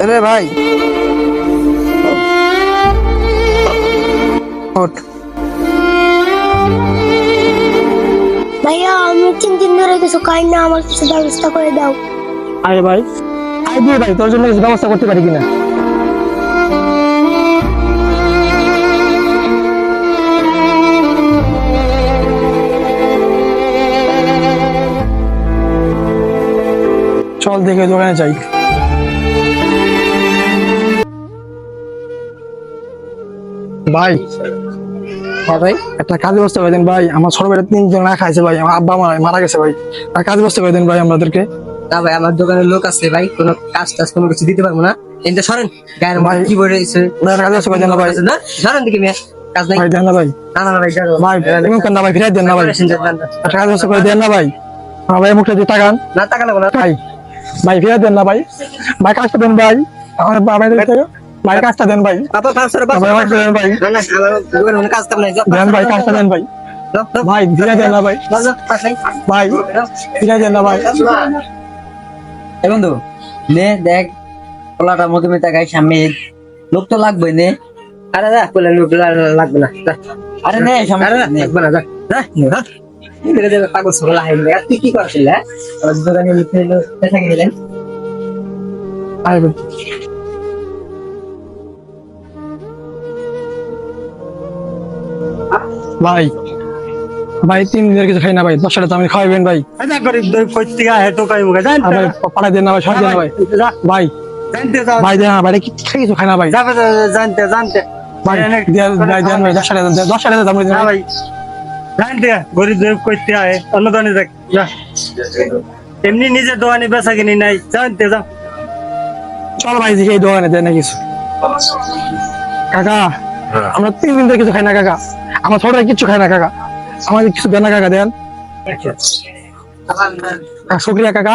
রে ভাই। ওঠ। ভাইয়া আমি তিন দিন ধরে কিছু খাই না আমার কিছু ব্যবস্থা করে দাও। আরে ভাই আই দিয়ে ভাই তোর জন্য কিছু ব্যবস্থা করতে পারি কিনা? চল দেখে দোকানে যাই। ভাই। হ্যাঁ ভাই। একটা কাজ ব্যবস্থা করে দেন ভাই। আমার ছোট তিনজন না খাইছে ভাই। আমার আব্বা মারা মারা গেছে ভাই। একটা কাজ ব্যবস্থা করে দেন ভাই আমাদেরকে। না ভাই আমার দোকানে লোক আছে ভাই। কোনো কাজ টাজ কোনো কিছু দিতে পারব না। সরেন গায়ের। কি বলে ভাই, কাজ ব্যবস্থা করে দেন না ভাই। না? সরেন দিকে মিয়া কাজ নাই? ভাই দেন না ভাই। না না ভাই যাও। ভাই এমন কেন ভাই? ফিরাই দেন না ভাই। একটা কাজ ব্যবস্থা করে দেন না ভাই। আমার ভাই মুখটা দিয়ে টাকান না টাকা না ভাই ভাই ফিরাই দেন না ভাই। ভাই কাজটা দেন ভাই। আমার থেকে ভাই কাজটা দেন ভাই। বাবা করে ভাই কাজটা দেন ভাই। দেন ভাই কাজটা দেন ভাই। ভাই ফিরাই দেন না ভাই। ভাই ফিরাই দেন না ভাই। এ বন্ধু নে দেখ পোলাটা মধুমি টাকায় সামনে। লোক তো লাগবে নে। আরে যা পোলা লোক লাগবে না আরে নে সামনে। না, লাগবে না যা যা নে, যা। এই বেটা যে পাগল। আর তুই কি করছিস হ্যাঁ? দোকানে লিখে পেশা গেলেন ভাই ভাই তিন দিনের কিছু খাই না ভাই দশ টাকা আমি খাওয়াবেন ভাই। পাড়ায় দেন না ভাই সবাই দেন ভাই ভাই ভাই দেন ভাই কি কিছু খাই না ভাই। জানতে জানতে ভাই দেন ভাই দশ টাকা দশ টাকা দেন ভাই। জানতে গরিব দুই কইতিকা হে অন্য দোকানে দেখ এমনি নিজে দোকানে বেচা কিনি নাই জানতে যাও চল ভাই দেখি এই দোকানে দেন না কিছু। কাকা আমরা তিন দিন ধরে কিছু খাই না কাকা। আমার ছোটরা কিচ্ছু খায় না, কাকা। আমাদের কিছু দেন না, কাকা, দেন। শুক্রিয়া, কাকা।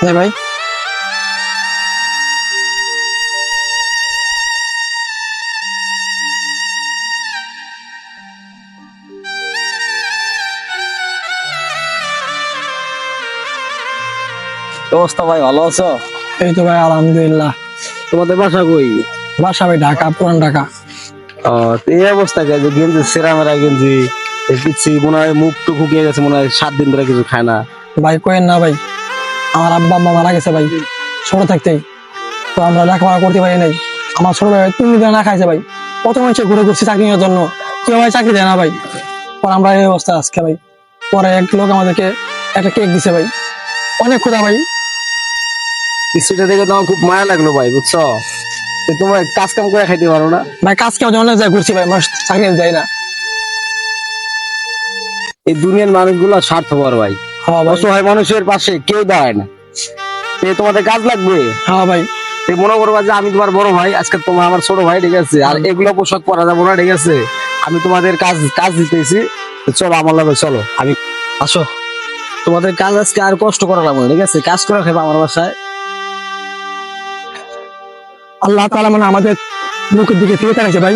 হ্যাঁ ভাই। অবস্থা ভাই ভালো আছো? এই তো ভাই আলহামদুলিল্লাহ। তোমাদের বাসা কই? বাসা ভাই ঢাকা পুরান ঢাকা। ও এই অবস্থা যে গেঞ্জি সেরা মেরা গেঞ্জি পিচ্ছি মনে হয় মুখ টুক শুকিয়ে গেছে মনে হয় সাত দিন ধরে কিছু খায় না। ভাই কয়েন না ভাই আমার আব্বা আম্মা মারা গেছে ভাই ছোট থাকতেই। তো আমরা লেখাপড়া করতে পারি নাই। আমার ছোট ভাই তিন দিন না খাইছে ভাই। কত মানুষ ঘুরে ঘুরছি চাকরি নেওয়ার জন্য। কেউ ভাই চাকরি দেয় না ভাই। পর আমরা এই অবস্থা আজকে ভাই। পরে এক লোক আমাদেরকে একটা কেক দিছে ভাই। অনেক ক্ষুধা ভাই। কিছুটা দেখে তো আমার খুব মায়া লাগল ভাই বুঝছ? তোমার কাজ কাম করে খাইতে পারো না। ভাই কাজ কেউ অনেক জায়গায় ঘুরছি ভাই মানুষ চাকরি দেয় না। এই দুনিয়ার মানুষগুলো স্বার্থপর ভাই। হ্যাঁ ভাই। অসহায় মানুষের পাশে কেউ দাঁড়ায় না। এ তোমাদের কাজ লাগবে? হ্যাঁ ভাই। মনে করবা যে আমি তোমার বড় ভাই আজকে তোমার আমার ছোট ভাই ঠিক আছে? আর এগুলো পোশাক পরা যাব না ঠিক আছে? আমি তোমাদের কাজ কাজ দিতেছি। চলো আমার লাগে চলো। আমি আসো। তোমাদের কাজ আজকে আর কষ্ট করা লাগবে ঠিক আছে? কাজ করে খাবে আমার বাসায়। আল্লাহ তালা মানে আমাদের মুখের দিকে ফিরে তাকাইছে ভাই।